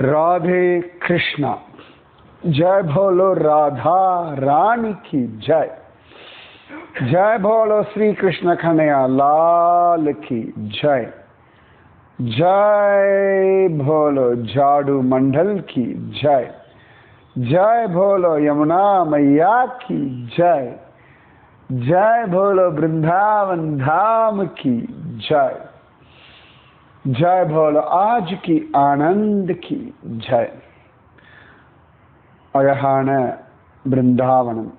राधे कृष्णा। जय भोलो राधा रानी की जय। जय भोलो श्री कृष्ण खनया लाल की जय। जय भोलो जाडू मंडल की जय। जय भोलो यमुना मैया की जय। जय भोलो वृंदावन धाम की जय। जय भोलो आज की आनंद की जय அழகான பிருந்தாவனம்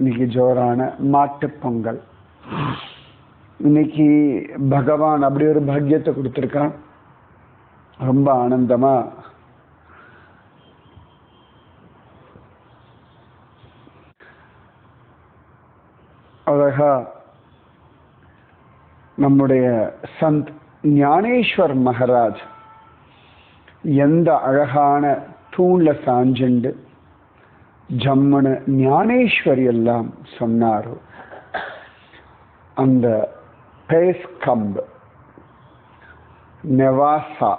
இன்னைக்கு ஜோரான மாட்டுப் பொங்கல் இன்னைக்கு பகவான் அப்படி ஒரு பாக்கியத்தை கொடுத்துருக்கான் ரொம்ப ஆனந்தமா அழகா நம்முடைய சந்த் ஞானேஸ்வர் மகராஜ் எந்த அழகான தூணில் சாஞ்சுண்டு ஜம்முன்னு ஞானேஸ்வரி எல்லாம் சொன்னாரோ அந்த பேஸ் கம்பு நெவாசா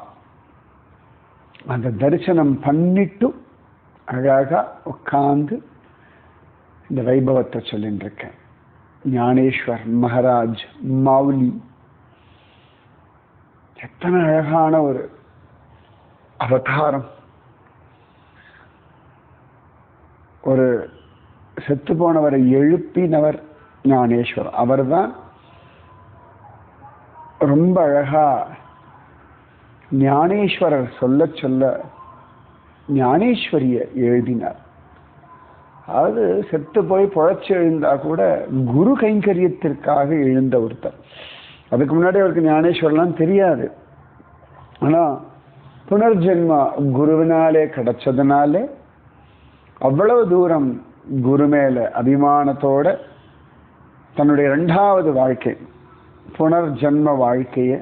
அந்த தரிசனம் பண்ணிட்டு அழகாக உட்காந்து இந்த வைபவத்தை சொல்லிட்டு இருக்கேன் ஞானேஸ்வர் மகராஜ் மௌலி எத்தனை அழகான ஒரு அவதாரம். ஒரு செத்து போனவரை எழுப்பினவர் ஞானேஸ்வர். அவர்தான் ரொம்ப அழகா ஞானேஸ்வரர் சொல்ல சொல்ல ஞானேஸ்வரிய எழுதினார். அதாவது செத்து போய் புழைச்சி எழுந்தா கூட குரு கைங்கரியத்திற்காக எழுந்த ஒருத்தர். அதுக்கு முன்னாடி அவருக்கு ஞானேஸ்வரலாம் தெரியாது. ஆனால் புனர்ஜென்மா குருவினாலே கிடைச்சதுனாலே அவ்வளவு தூரம் குரு மேல அபிமானத்தோட தன்னுடைய ரெண்டாவது வாழ்க்கை புனர்ஜென்ம வாழ்க்கையை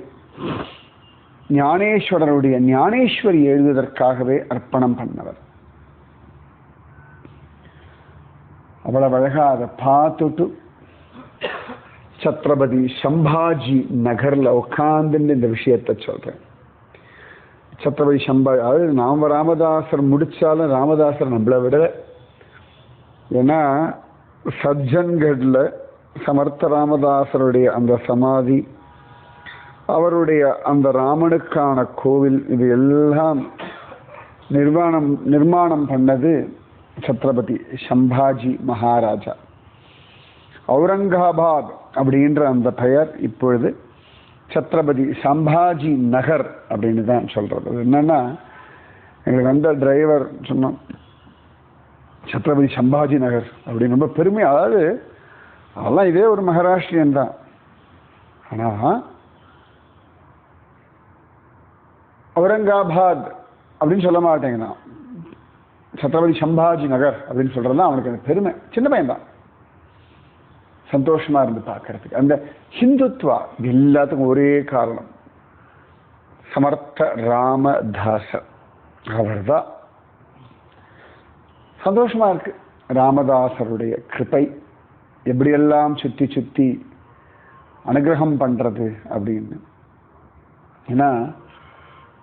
ஞானேஸ்வரருடைய ஞானேஸ்வரி எழுதுவதற்காகவே அர்ப்பணம் பண்ணவர். அவ்வளவு அழகா அதை பார்த்துட்டு சத்ரபதி சம்பாஜி நகரில் உட்காந்துன்னு இந்த விஷயத்த சொல்கிறேன் சத்ரபதி சம்பாஜி அதாவது நாம ராமதாசர் முடித்தாலும் ராமதாசர் நம்மளை விடலை ஏன்னா சஜ்ஜன்கடில் சமர்த்த ராமதாசருடைய அந்த சமாதி அவருடைய அந்த ராமனுக்கான கோவில் இது எல்லாம் நிர்வாணம் நிர்மாணம் பண்ணது சத்ரபதி சம்பாஜி மகாராஜா அவுரங்காபாத் அப்படின்ற அந்த பெயர் இப்பொழுது சத்ரபதி சம்பாஜி நகர் அப்படின்னு தான் சொல்கிறது அது என்னென்னா எங்களுக்கு வந்த டிரைவர் சொன்னோம் சத்ரபதி சம்பாஜி நகர் அப்படின்னு ரொம்ப பெருமை. அதாவது அதெல்லாம் இதே ஒரு மகாராஷ்டிரியன் தான். ஆனால் அவுரங்காபாத் அப்படின்னு சொல்ல மாட்டேங்கண்ணா சத்ரபதி சம்பாஜி நகர் அப்படின்னு சொல்கிறது தான் அவனுக்கு பெருமை. சின்ன பையன் தான் சந்தோஷமா இருந்து பார்க்கறதுக்கு. அந்த ஹிந்துத்வா எல்லாத்துக்கும் ஒரே காரணம். சமர்த்த ராமதாசர் அவர்தான். சந்தோஷமா இருக்கு. ராமதாசருடைய கிருப்பை எப்படியெல்லாம் சுத்தி சுத்தி அனுகிரகம் பண்றது அப்படின்னு. ஏன்னா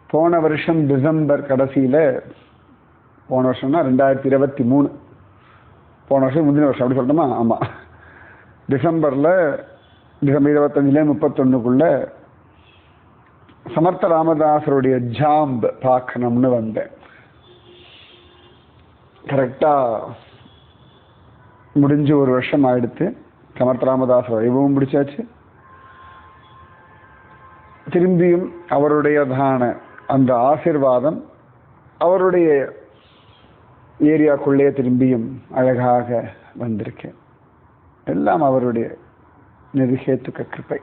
போன வருஷம் டிசம்பர் கடைசியில போன வருஷம்னா ரெண்டாயிரத்தி இருபத்தி மூணு. போன வருஷம் முந்தின வருஷம் அப்படி சொல்லணுமா ஆமாம் டிசம்பரில் டிசம்பர் இருபத்தஞ்சுல முப்பத்தொன்னுக்குள்ள சமர்த்த ராமதாசருடைய ஜாம்பு பார்க்கணும்னு வந்தேன். கரெக்டாக முடிஞ்சு ஒரு வருஷம் ஆயிடுத்து. சமர்த்த ராமதாஸ் வைபவம் முடிச்சாச்சு. திரும்பியும் அவருடையதான அந்த ஆசிர்வாதம் அவருடைய ஏரியாக்குள்ளே திரும்பியும் அழகாக வந்திருக்கேன். எல்லாம் அவருடைய நிருகேத்துக்க கிருப்பை.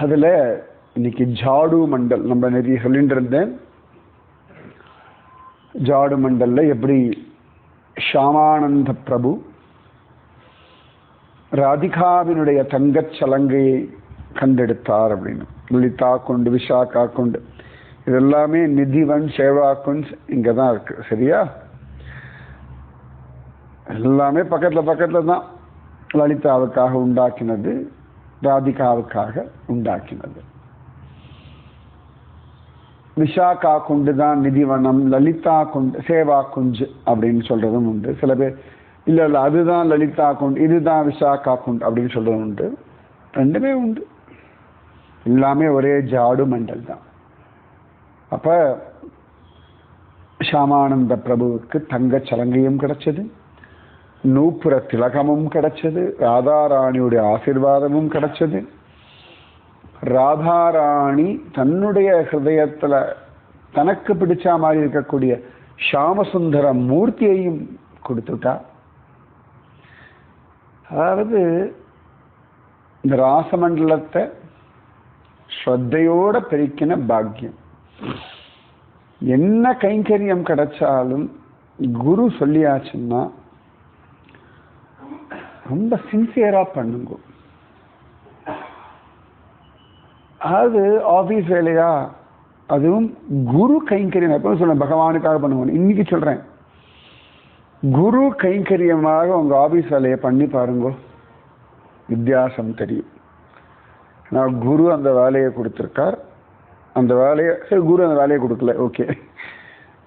அதுல இன்னைக்கு ஜாடு மண்டல் நம்ம நிறைய சொல்லிட்டு இருந்தேன். ஜாடு மண்டல்ல எப்படி ஷாமானந்த பிரபு ராதிகாவினுடைய தங்கச் சலங்கையை கண்டெடுத்தார் அப்படின்னு. லலிதா கொண்டு விஷாக்கா கொண்டு இதெல்லாமே நிதிவன் சேவா இங்கே தான் இருக்கு சரியா? எல்லாமே பக்கத்தில் பக்கத்தில் தான் லலிதாவுக்காக உண்டாக்கினது ராதிகாவுக்காக உண்டாக்கினது. விஷாக்கா குண்டு தான் நிதிவனம் லலிதா குண்டு சேவா குஞ்சு அப்படின்னு சொல்றதும் உண்டு. சில பேர் இல்லை இல்லை அதுதான் லலிதா குண்டு இதுதான் விஷாக்கா குண்டு அப்படின்னு சொல்றதும் உண்டு. ரெண்டுமே உண்டு. எல்லாமே ஒரே ஜாடு மண்டல் தான். அப்போ ஷாமானந்த பிரபுவுக்கு தங்க சலங்கையும் கிடைச்சது. நூப்புற திலகமும் கிடைச்சது ராதாராணியுடைய ஆசிர்வாதமும் கிடைச்சது. ராதாராணி தன்னுடைய ஹிருதயத்துல தனக்கு பிடிச்ச மாதிரி இருக்கக்கூடிய ஷாமசுந்தர மூர்த்தியையும் கொடுத்துட்டா. அதாவது இந்த ராசமண்டலத்தை ஸ்ரத்தையோட பெருக்கின பாக்கியம். என்ன கைங்கரியம் கிடைச்சாலும் குரு சொல்லியாச்சுன்னா ரொம்ப சின்சியரா பண்ணுங்க. அது ஆபீஸ் வேலையா? அதுவும் குரு கைங்கரியம். எப்போ சொல்றேன் பகவானுக்காக பண்ணுவோம் இன்னைக்கு சொல்றேன். குரு கைங்கரியமாக உங்க ஆபீஸ் வேலையை பண்ணி பாருங்க. வித்தியாசம் தெரியும். நான் குரு அந்த வேலையை கொடுத்துருக்கார். அந்த வேலையை சரி குரு அந்த வேலையை கொடுக்கல ஓகே.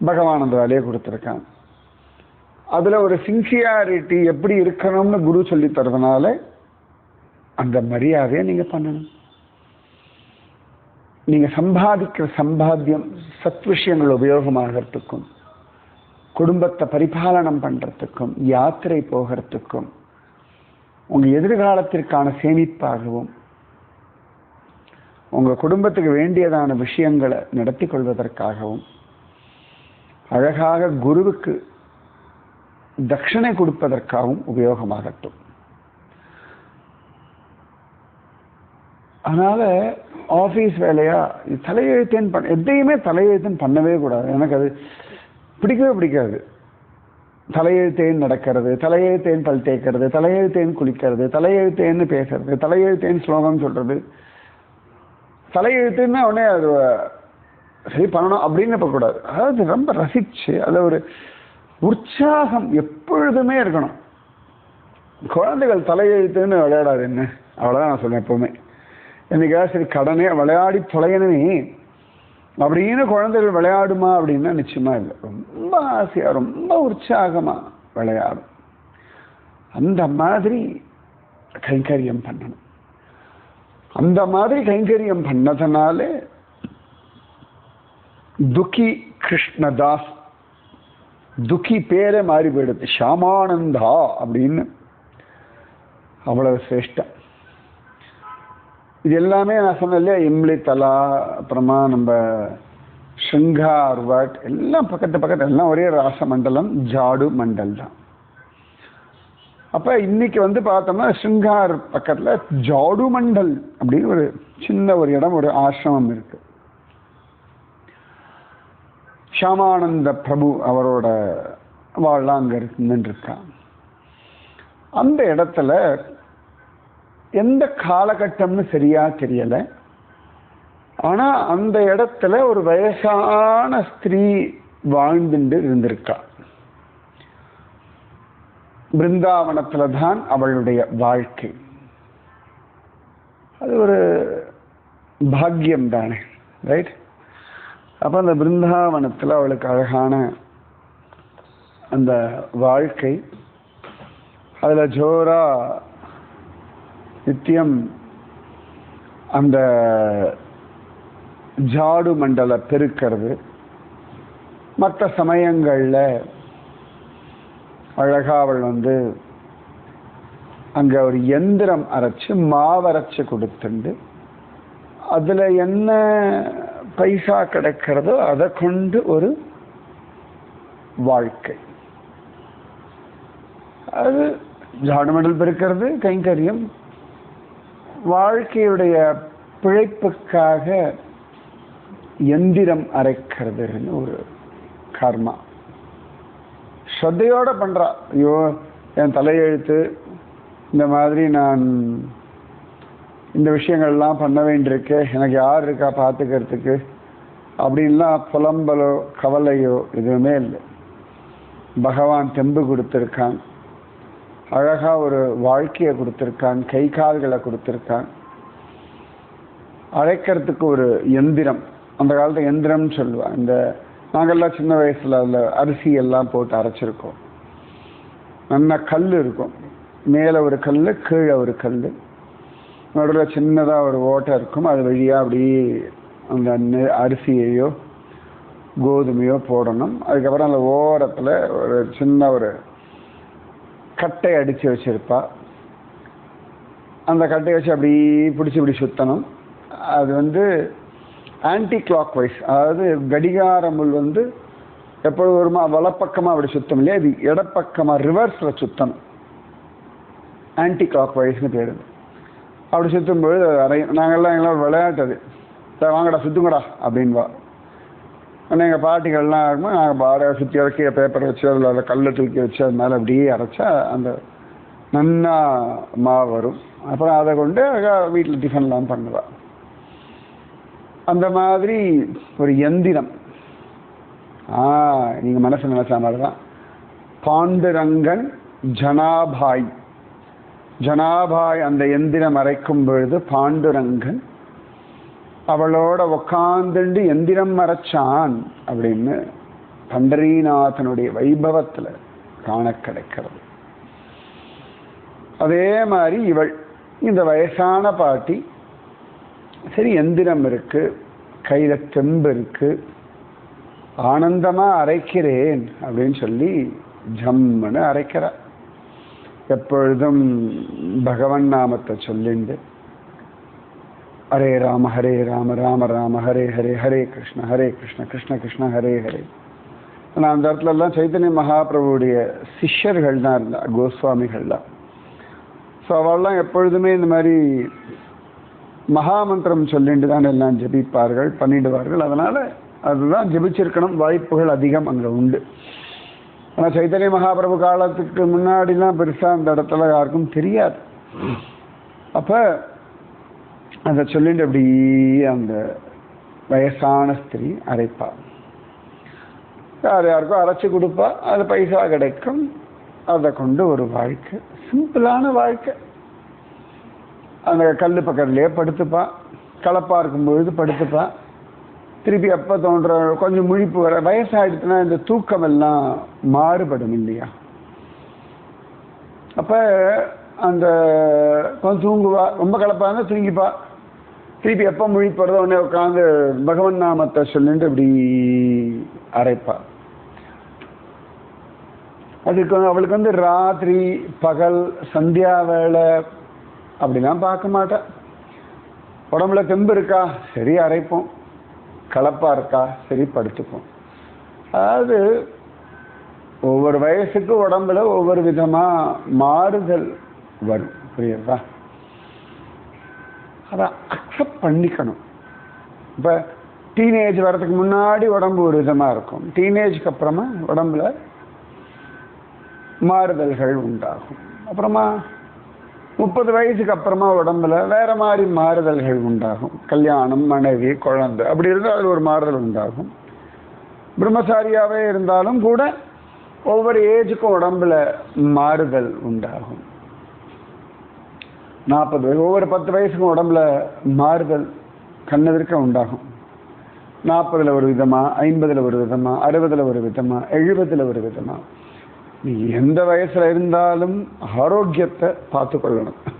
பகவான் அந்த வேலையை கொடுத்துருக்கான். அதுல ஒரு சின்சியாரிட்டி எப்படி இருக்கணும்னு குரு சொல்லி தரதுனால அந்த மரியாதையை நீங்க பண்ணணும். நீங்க சம்பாதிக்கிற சம்பாத்தியம் சத் விஷயங்கள் உபயோகமாகறதுக்கும் குடும்பத்தை பரிபாலனம் பண்றதுக்கும் யாத்திரை போகிறதுக்கும் உங்க எதிர்காலத்திற்கான சேமிப்பாகவும் உங்க குடும்பத்துக்கு வேண்டியதான விஷயங்களை நடத்தி கொள்வதற்காகவும் அழகாக குருவுக்கு தட்சிணை கொடுப்பதற்காகவும் உபயோகமாகட்டும். அதனால ஆஃபீஸ் வேலையா தலையெழுத்தேன் தலையெழுத்தேன்னு பண்ண எதையுமே தலையெழுத்துன்னு பண்ணவே கூடாது. எனக்கு அது பிடிக்கவே பிடிக்காது. தலையெழுத்தேன் நடக்கிறது தலையெழுத்தேன் பல் தேய்க்கிறது தலையெழுத்தேன் குளிக்கிறது தலையெழுத்தேன்னு பேசுறது தலையெழுத்தேன் ஸ்லோகம் சொல்றது. தலையெழுத்துன்னா உடனே அது சரி பண்ணணும் அப்படின்னு கூடாது அதாவது ரொம்ப ரசிச்சு அதை ஒரு உற்சாகம் எப்பொழுதுமே இருக்கணும். குழந்தைகள் தலையெழுத்துன்னு விளையாடாது என்ன? அவ்வளோதான் நான் சொல்லுவேன் எப்பவுமே. என்னைக்கா சரி கடனே விளையாடி தொலையணுமே. அப்படின்னு குழந்தைகள் விளையாடுமா அப்படின்னா நிச்சயமா இல்லை. ரொம்ப ஆசையாக ரொம்ப உற்சாகமாக விளையாடும். அந்த மாதிரி கைங்கரியம் பண்ணணும். அந்த மாதிரி கைங்கரியம் பண்ணதனாலே துக்கி கிருஷ்ணதாஸ் துக்கி பேரே மாறி போயிடுது. ஷாமானந்தா அப்படின்னு அவ்வளவு சிரேஷ்டம். இது எல்லாமே நான் சொன்னேன் இம்லி தலா அப்புறமா நம்ம ஷங்கா வட் எல்லாம் பக்கத்து பக்கத்து எல்லாம் ஒரே ராச மண்டலம் ஜாடு மண்டல் தான். அப்போ இன்னைக்கு வந்து பார்த்தோம்னா ஷிங்கார் பக்கத்தில் ஜாடு மண்டல் அப்படின்னு ஒரு சின்ன ஒரு இடம் ஒரு ஆசிரமம் இருக்குது ஷாமானந்த பிரபு அவரோட வாழலாம் இருக்கு நின்றுருக்கான் அந்த இடத்துல எந்த காலகட்டம்னு சரியா தெரியலை. ஆனால் அந்த இடத்துல ஒரு வயசான ஸ்திரீ வாழ்ந்துட்டு இருந்திருக்கா. பிருந்தாவனத்தில் தான் அவளுடைய வாழ்க்கை. அது ஒரு பாக்கியம் தானே ரைட் அப்போ அந்த பிருந்தாவனத்தில் அவளுக்கு அழகான அந்த வாழ்க்கை. அதில் ஜோரா நித்தியம் அந்த ஜாடு மண்டல பெருக்கிறது. மற்ற சமயங்களில் அழகாக அவள் வந்து அங்கே ஒரு எந்திரம் அரைச்சு மாவரைச்சு கொடுத்துண்டு. அதில் என்ன பைசா கிடைக்கிறதோ அதை கொண்டு ஒரு வாழ்க்கை. அது ஜாடுமண்டல் பெருக்கிறது கைங்கரியம். வாழ்க்கையுடைய பிழைப்புக்காக எந்திரம் அரைக்கிறதுன்னு ஒரு கர்மா. ஸ்ரத்தையோட பண்றா. ஐயோ என் தலையெழுத்து இந்த மாதிரி நான் இந்த விஷயங்கள்லாம் பண்ண வேண்டியிருக்கு. எனக்கு யார் இருக்கா பார்த்துக்கிறதுக்கு? அப்படின்லாம் புலம்பலோ கவலையோ எதுவுமே இல்லை. பகவான் தெம்பு கொடுத்துருக்கான். அழகாக ஒரு வாழ்க்கையை கொடுத்துருக்கான். கை கால்களை கொடுத்துருக்கான். அழைக்கிறதுக்கு ஒரு எந்திரம். அந்த காலத்து எந்திரம்னு சொல்லுவாள் இந்த நாங்கள்லாம் சின்ன வயசில் அதில் அரிசி எல்லாம் போட்டு அரைச்சிருக்கோம். நல்ல கல் இருக்கும். மேலே ஒரு கல் கீழே ஒரு கல் நடுவில் சின்னதாக ஒரு ஓட்டை இருக்கும். அது வழியாக அப்படியே அந்த நெ- அரிசியையோ கோதுமையோ போடணும். அதுக்கப்புறம் அந்த ஓரத்தில் ஒரு சின்ன ஒரு கட்டை அடித்து வச்சுருப்பா. அந்த கட்டையை வச்சு அப்படி பிடிச்சி இப்படி சுற்றணும் அது வந்து ஆன்டி கிளாக் வைஸ் அதாவது கடிகார முள் வந்து எப்பொழுது வருமா வலப்பக்கமாக அப்படி சுத்தம் இல்லையா? இது இடப்பக்கமாக ரிவர்ஸில் சுத்தணும். ஆன்டி கிளாக் வைஸ்னு பேர் அப்படி சுற்றும் பொழுது அது அரை நாங்கள்லாம் எங்களாம் விளையாட்டு அது வாங்கடா சுற்றுங்கடா அப்படின்வா ஆனால் எங்கள் பாட்டிகள்லாம் இருக்கும்போது நாங்கள் பாட சுற்றி இறக்கி பேப்பரை வச்சு அதில் அதை கல்லை தூக்கி வச்சு அது மேலே அப்படியே அரைச்சா அந்த நன்னா மாவு வரும். அப்புறம் அதை கொண்டு வீட்டில் டிஃபன்லாம் பண்ணுவா. அந்த மாதிரி ஒரு எந்திரம். ஆ நீங்கள் மனசு நினைச்ச மாதிரி தான் பாண்டுரங்கன் ஜனாபாய். ஜனாபாய் அந்த எந்திரம் அரைக்கும் பொழுது பாண்டுரங்கன் அவளோட உக்காந்துண்டு எந்திரம் மறைச்சான் அப்படின்னு பண்டரீநாதனுடைய வைபவத்துல காண கிடைக்கிறது. அதே மாதிரி இவள் இந்த வயசான பாட்டி சரி எந்திரம் இருக்கு கையில தெம்பு இருக்கு ஆனந்தமா அரைக்கிறேன் அப்படின்னு சொல்லி ஜம்முன்னு அரைக்கிறார் எப்பொழுதும் பகவன் நாமத்தை சொல்லிண்டு ஹரே ராம ஹரே ராம ராம ராம ஹரே ஹரே ஹரே கிருஷ்ண ஹரே கிருஷ்ண கிருஷ்ண கிருஷ்ண ஹரே ஹரே. நான் அந்த இடத்துல எல்லாம் சைத்தன்ய மகாபிரபுடைய சிஷ்யர்கள் தான் இருந்தா கோஸ்வாமிகள்லாம். ஸோ அவள்லாம் எப்பொழுதுமே இந்த மாதிரி மகாமந்திரம் சொல்லிட்டு தான் எல்லாம் ஜெபிப்பார்கள் பண்ணிடுவார்கள். அதனால அதுதான் ஜெபிச்சிருக்கணும் வாய்ப்புகள் அதிகம் அங்கே உண்டு. ஆனால் சைத்தன்ய மகாபிரபு காலத்துக்கு முன்னாடிலாம் பெருசாக அந்த இடத்துல யாருக்கும் தெரியாது. அப்போ அதை சொல்லிட்டு அப்படி அந்த வயசான ஸ்திரீ அரைப்பா. யார் யாருக்கும் அரைச்சி கொடுப்பா அது பைசா கிடைக்கும். அதை கொண்டு ஒரு வாழ்க்கை சிம்பிளான வாழ்க்கை. அந்த கல் பக்கத்துலேயே படுத்துப்பா களப்பாக இருக்கும்பொழுது படுத்துப்பா. திருப்பி எப்போ தோன்ற கொஞ்சம் முழிப்பு வர வயசாயிடுச்சுன்னா இந்த தூக்கம் எல்லாம் மாறுபடும் இல்லையா? அப்போ அந்த கொஞ்சம் தூங்குவா ரொம்ப கலப்பா இருந்தால் தூங்கிப்பா. திருப்பி எப்போ முழிப்படுறதோ உடனே உட்காந்து பகவன் நாமத்தை சொல்லிட்டு இப்படி அரைப்பா. அதுக்கு அவளுக்கு வந்து ராத்திரி பகல் சந்தியா வேலை அப்படிலாம் பார்க்க மாட்டேன் உடம்புல தெம்பு இருக்கா? சரி அரைப்போம். கலப்பா இருக்கா? சரி படுத்துக்கும் அதாவது ஒவ்வொரு வயசுக்கு உடம்புல ஒவ்வொரு விதமா மாறுதல் வரும். புரியுதா? அதை அக்செப்ட் பண்ணிக்கணும். இப்போ டீனேஜ் வர்றதுக்கு முன்னாடி உடம்பு ஒரு விதமாக இருக்கும். டீனேஜ்க்கு அப்புறமா உடம்புல மாறுதல்கள் உண்டாகும். அப்புறமா முப்பது வயசுக்கு அப்புறமா உடம்புல வேற மாதிரி மாறுதல்கள் உண்டாகும். கல்யாணம் மனைவி குழந்தை அப்படி இருந்தால் அது ஒரு மாறுதல் உண்டாகும். பிரம்மசாரியாவே இருந்தாலும் கூட ஒவ்வொரு ஏஜுக்கும் உடம்புல மாறுதல் உண்டாகும். நாற்பது வயசு ஒவ்வொரு பத்து வயசுக்கும் உடம்புல மாறுதல் கண்ணெதிர்க்க உண்டாகும். நாற்பதுல ஒரு விதமா ஐம்பதுல ஒரு விதமா அறுபதுல ஒரு விதமா எழுபதுல ஒரு விதமா நீ எந்த வயசுல இருந்தாலும் ஆரோக்கியத்தை பார்த்து கொள்ளணும்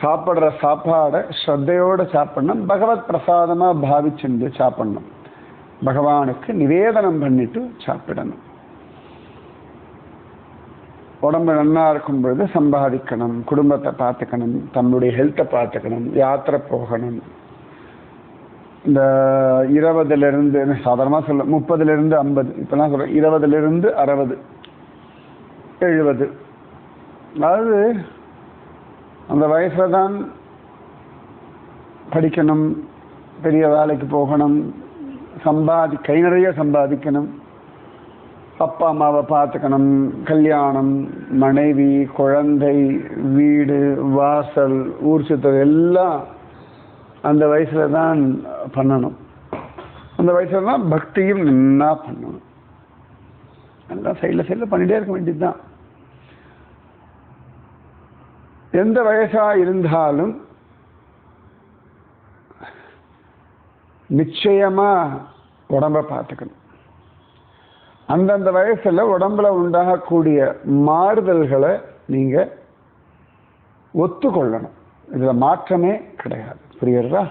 சாப்பிட்ற சாப்பாடை ஸ்ரத்தையோடு சாப்பிடணும். பகவத் பிரசாதமா பாவிச்சுண்டு சாப்பிடணும். பகவானுக்கு நிவேதனம் பண்ணிட்டு சாப்பிடணும். உடம்பு நல்லா இருக்கும் பொழுது சம்பாதிக்கணும். குடும்பத்தை பார்த்துக்கணும். தன்னுடைய ஹெல்த்தை பார்த்துக்கணும். யாத்திரை போகணும். இந்த இருபதுல இருந்து சாதாரணமாக சொல்ல முப்பதுல இருந்து ஐம்பது. இப்போலாம் சொல்றேன் இருபதுல இருந்து அறுபது. எழுபது அதாவது அந்த வயசுல தான் படிக்கணும் பெரிய வேலைக்கு போகணும் சம்பாதி கை நிறைய சம்பாதிக்கணும் அப்பா அம்மாவை பார்த்துக்கணும் கல்யாணம் மனைவி குழந்தை வீடு வாசல் ஊர் சுத்தல் எல்லாம் அந்த வயசுல தான் பண்ணணும். அந்த வயசில் தான் பக்தியும் நல்லா பண்ணணும். எல்லாம் சைடில் சைடில் பண்ணிகிட்டே இருக்க வேண்டியது தான் எந்த வயசா இருந்தாலும் நிச்சயமா உடம்ப பார்த்துக்கணும். அந்தந்த வயசுல உடம்புல உண்டாகக்கூடிய மாறுதல்களை நீங்க ஒத்துக்கொள்ளணும். இதுல மாற்றமே கிடையாது. புரியுறதா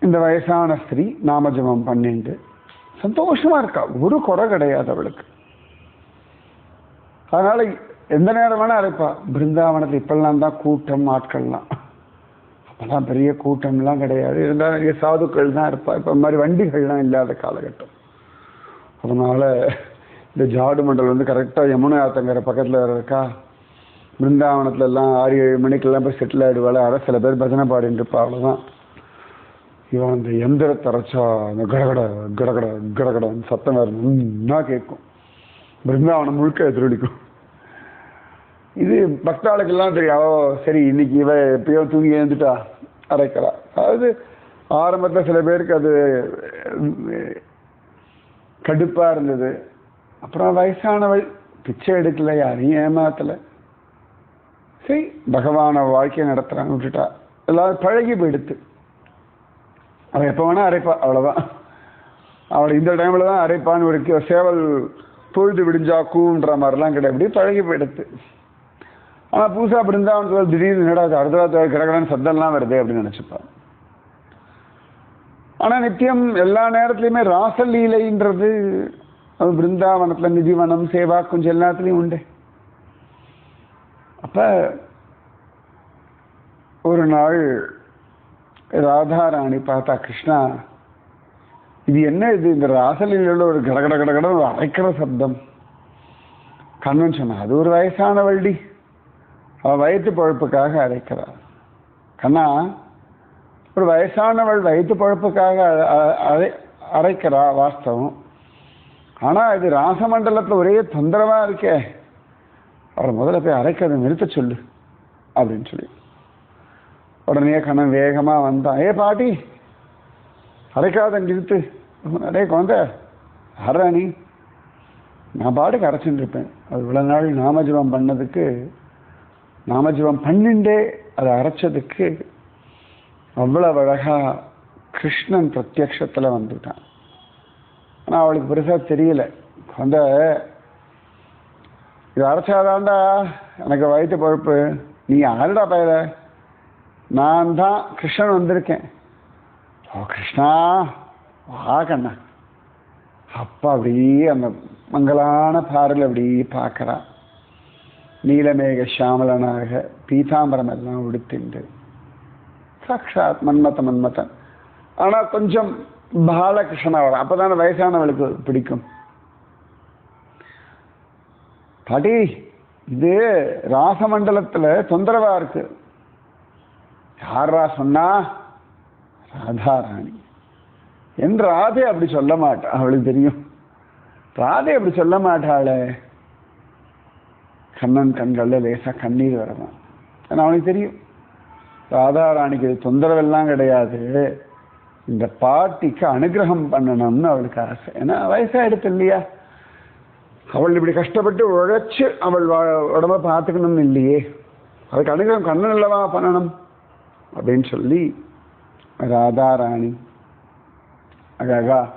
இந்த வயசான ஸ்திரீ நாமஜபம் பண்ணிட்டு சந்தோஷமா இருக்கா? ஒரு குறை கிடையாது அவளுக்கு. அதனால எந்த நேரம் வேணால் அழைப்பா. பிருந்தாவனத்தில் இப்பெல்லாம் தான் கூட்டம் ஆட்கள்லாம். அப்போல்லாம் பெரிய கூட்டம்லாம் கிடையாது. இருந்தாலும் நிறைய சாதுக்கள் தான் இருப்பா. இப்போ மாதிரி வண்டிகள்லாம் இல்லாத காலகட்டம். அதனால் இந்த ஜாடு மண்டல் வந்து கரெக்டாக யமுனா ஆத்தங்கிற பக்கத்தில் இருக்கா? பிருந்தாவனத்துல எல்லாம் ஆறு ஏழு மணிக்கெல்லாம் போய் செட்டில் ஆகிடுவாள் அரை சில பேர் பஜனை பாடிட்டு இருப்பா. அவ்வளோதான் இவன் அந்த எந்திரத்தை அரைச்சா அந்த கடகட கடகட கடகடன்னு சத்தம் வேறு நன்னா கேட்கும். பிருந்தாவனம் முழுக்க எதிரொலிக்கும். இது பக்தாளுக்கெல்லாம் தெரியும். ஓ சரி இன்னைக்கு இவ எப்பயோ தூங்கி எழுந்துட்டா. அரைக்கிறா. அதாவது ஆரம்பத்தில் சில பேருக்கு அது கடுப்பாக இருந்தது. அப்புறம் வயசானவள் பிச்சை எடுக்கல யாரையும் ஏமாத்தலை. சரி பகவானை வாழ்க்கையை நடத்துகிறான்னு விட்டுட்டா. எல்லாரும் பழகி போயிடுத்து. அவள் எப்போ வேணால் அரைப்பா அவ்வளோதான் அவள் இந்த டைமில் தான் அரைப்பான்னு ஒரு சேவல் பொழுது விடிஞ்சா கூன்ற மாதிரிலாம் கிடையாது. பழகி போயிடுத்து. ஆனால் புதுசாக பிருந்தாவனத்தில் திடீர்னு என்னடா அடுத்த ராத்திரி கிடக்கடான்னு சத்தம்லாம் வருது அப்படின்னு நினச்சிப்பான். ஆனால் நித்தியம் எல்லா நேரத்துலையுமே ராசலீலைன்றது அது பிருந்தாவனத்தில் நிதிவனம் சேவா கொஞ்சம் எல்லாத்துலேயும் உண்டு. அப்போ ஒரு நாள் ராதாராணி பார்த்தா கிருஷ்ணா இது என்ன இது? இந்த ராசலீலையில் ஒரு கடகட கடகட ஒரு அரைக்கிற சப்தம். கன்வென்ஷன் அது ஒரு வயசான வழி வயிற்று பழப்புக்காக அரைக்கிறாள் கண்ணா ஒரு வயசானவள் வயிற்று பழப்புக்காக அரை அரைக்கிறா வாஸ்தவம். ஆனால் இது ராசமண்டலத்தில் ஒரே தொந்தரவாக இருக்கே. அவளை முதல்ல போய் அரைக்கிறத நிறுத்த சொல்லு அப்படின்னு சொல்லி. உடனே கண்ணன் வேகமாக வந்தான். ஏ பாட்டி அரைக்காத நிறுத்து. அடே குழந்தை. அறா நீ. நான் பாட்டுக்கு அரைச்சுட்டு இருப்பேன். அது இவ்வளோ நாள் நாமஜபம் பண்ணதுக்கு நாமஜபம் பண்ணிண்டே அதை அரைச்சதுக்கு அவ்வளவு அழகா கிருஷ்ணன் பிரத்யக்ஷத்தில் வந்துட்டான். ஆனால் அவளுக்கு பெருசாக தெரியல. அந்த இது அரைச்சாதான்டா எனக்கு வயிற்று பொறுப்பு நீ யாருடா பயிர நான் தான் கிருஷ்ணன் வந்திருக்கேன். ஓ கிருஷ்ணா வா கண்ணா. அப்பா அப்படியே அந்த மங்களான பாரில் அப்படியே பார்க்குறான் நீலமேக சாமலனாக பீதாம்பரம் எல்லாம் உடுத்திண்டு. சாட்சாத் மன்மத மன்மதன். ஆனால் கொஞ்சம் பாலகிருஷ்ணா வரும் அப்போதான வயசானவளுக்கு பிடிக்கும். பாட்டி இது ராசமண்டலத்தில் தொந்தரவா இருக்கு. யாரா சொன்னா? ராதாராணி. என் ராதே அப்படி சொல்ல மாட்டா அவளுக்கு தெரியும். ராதே அப்படி சொல்ல மாட்டாளே. கண்ணன் கண்களில் லேசாக கண்ணீர் வரலாம் ஏன்னா அவனுக்கு தெரியும். ராதாராணிக்கு இது தொந்தரவெல்லாம் கிடையாது. இந்த பாட்டிக்கு அனுகிரகம் பண்ணணும்னு அவளுக்கு ஆசை. ஏன்னா வயசாயிடுத்து இல்லையா? அவள் இப்படி கஷ்டப்பட்டு உழைச்சு அவள் உடம்ப பார்த்துக்கணும்னு இல்லையே. அதுக்கு அனுகிரகம் கண்ணன் அல்லவா பண்ணணும்? அப்படின்னு சொல்லி ராதாராணி அழகா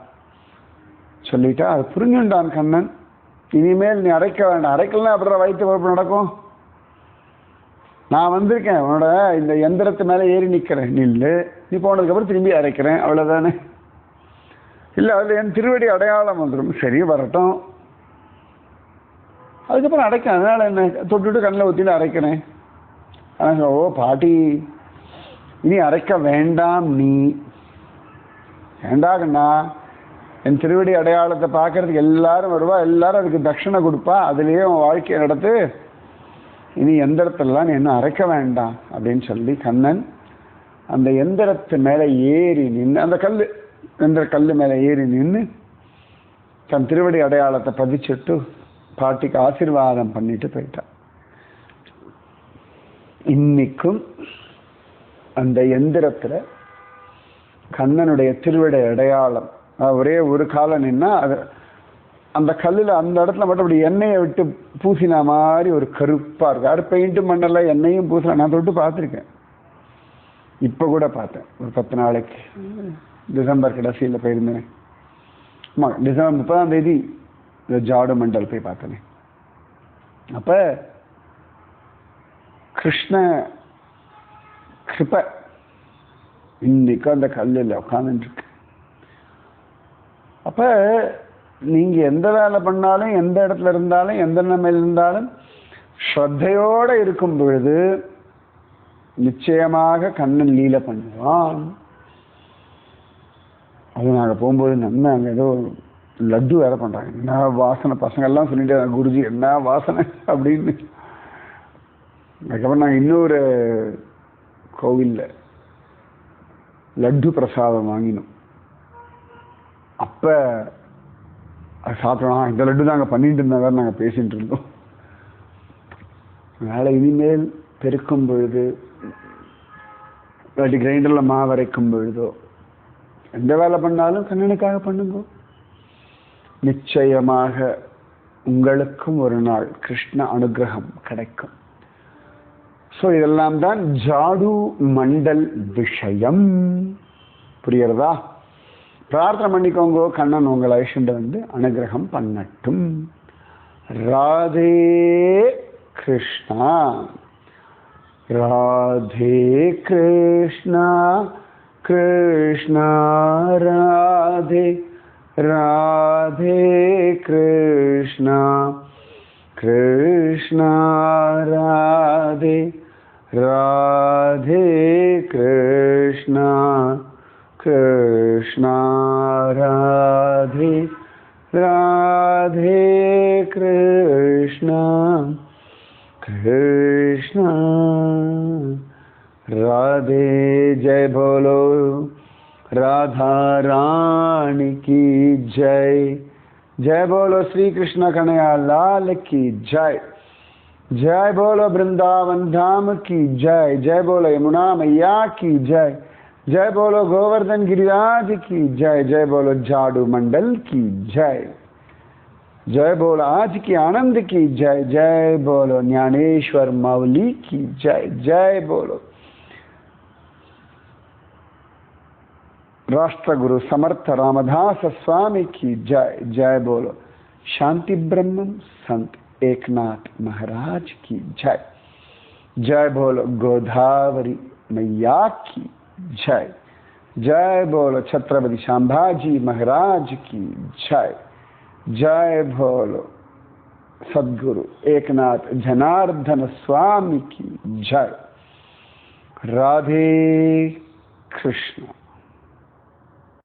சொல்லிட்டா அது புரிஞ்சுண்டான் கண்ணன். இனிமேல் நீ அரைக்க வேண்டாம். அரைக்கலாம் அப்புறம் வயிற்று பொறுப்பு நடக்கும்? நான் வந்திருக்கேன். உன்னோட இந்த எந்திரத்து மேலே ஏறி நிற்கிறேன் நில்லு. நீ போனதுக்கப்புறம் திரும்பி அரைக்கிறேன். அவ்வளோதானே இல்லை அதில் என் திருவடி அடையாளம் வந்துடும் சரி வரட்டும். அதுக்கப்புறம் அடைக்கிறேன் அதனால் என்ன? தொட்டுட்டு கண்ணில் ஊற்றிட்டு அரைக்கிறேன். ஆனால் ஓ பாட்டி இனி அரைக்க வேண்டாம் நீ. வேண்டாங்கண்ணா என் திருவடி அடையாளத்தை பார்க்கறதுக்கு எல்லாரும் வருவா எல்லாரும் அதுக்கு தட்சிணை கொடுப்பா அதுலேயே உன் வாழ்க்கையை நடத்து. இனி எந்திரத்திலலாம் நீ என்ன அரைக்க வேண்டாம் அப்படின்னு சொல்லி கண்ணன் அந்த எந்திரத்து மேலே ஏறி நின்று அந்த கல் எந்திர கல் மேலே ஏறி நின்று தன் திருவடி அடையாளத்தை பதிச்சுட்டு பாட்டிக்கு ஆசீர்வாதம் பண்ணிட்டு போயிட்டான் இன்னைக்கும் அந்த எந்திரத்தில் கண்ணனுடைய திருவிடை அடையாளம் ஒரே ஒரு காலம் நின்னா அது அந்த கல்லில் அந்த இடத்துல மட்டும் அப்படி எண்ணெயை விட்டு பூசின மாதிரி ஒரு கருப்பாக இருக்கு யாரும் பெயிண்ட் மண்ணெல்லாம் எண்ணெயும் பூசல. நான் தொட்டு பார்த்துருக்கேன். இப்போ கூட பார்த்தேன். ஒரு பத்து நாளைக்கு. டிசம்பர் கடைசியில் போயிருந்தேன். ஆமாம் டிசம்பர் முப்பதாம் தேதி இந்த ஜாடு மண்டல் போய் பார்த்தேனே. அப்போ கிருஷ்ண கிருப. இன்னைக்கும் அந்த கல்லில் உட்காந்துருக்கு அப்ப நீங்க எந்த வேலை பண்ணாலும் எந்த இடத்துல இருந்தாலும் எந்த நிலைமையில் இருந்தாலும் ஸ்ரத்தையோட இருக்கும் பொழுது நிச்சயமாக கண்ணன் லீல பண்ணுவான். அது நாங்கள் போகும்போது நம்ம அங்கே ஏதோ லட்டு வேற பண்றாங்க. என்ன வாசனை? பசங்கள்லாம் சொல்லிட்டு குருஜி என்ன வாசனை? அப்படின்னு. அதுக்கப்புறம் நாங்கள் இன்னொரு கோவிலில் லட்டு பிரசாதம் வாங்கினோம். அப்போ அது இந்த லட்டு நாங்கள் பண்ணிட்டு இருந்தால் வேறு நாங்கள் பேசிகிட்டு இருந்தோம். வேலை இனிமேல் பெருக்கும் பொழுது இல்லாட்டி கிரைண்டரில் மாவு அரைக்கும் பொழுதோ எந்த வேலை பண்ணாலும் கண்ணனுக்காக பண்ணுங்க. நிச்சயமாக உங்களுக்கும் ஒரு நாள் கிருஷ்ண அனுகிரகம் கிடைக்கும். ஸோ இதெல்லாம் தான் ஜாடு மண்டல் விஷயம். புரியறதா பிரார்த்தனை பண்ணிக்கோங்க கண்ணன் உங்கள் ஐஷண்ட வந்து அனுகிரகம் பண்ணட்டும். ராதே கிருஷ்ணா. ராதே கிருஷ்ணா கிருஷ்ணா ராதே ராதே கிருஷ்ணா கிருஷ்ணா ராதே ராதே கிருஷ்ணா. कृष्ण राधे राधे कृष्ण कृष्ण। राधे जय बोलो, राधा रानी की जय। जय बोलो श्री कृष्ण कन्हैया लाल की जय। जय बोलो वृंदावन धाम की जय। जय बोलो यमुना मैया की जय। जय बोलो गोवर्धन गिरिराज की, जय जय बोलो जाडू मंडल की, जय। जय बोलो आज की आनंद की, जय जय बोलो ज्ञानेश्वर मौली की, जय जय बोलो। राष्ट्रगुरु समर्थ रामदास स्वामी की, जय जय बोलो शांति ब्रह्म संत एकनाथ महाराज की, जय। जय बोलो गोदावरी मैया की जय। जय बोलो छत्रपति संभाजी महाराज की जय। जय बोलो सदगुरु एकनाथ जनार्दन स्वामी की जय। राधे कृष्ण।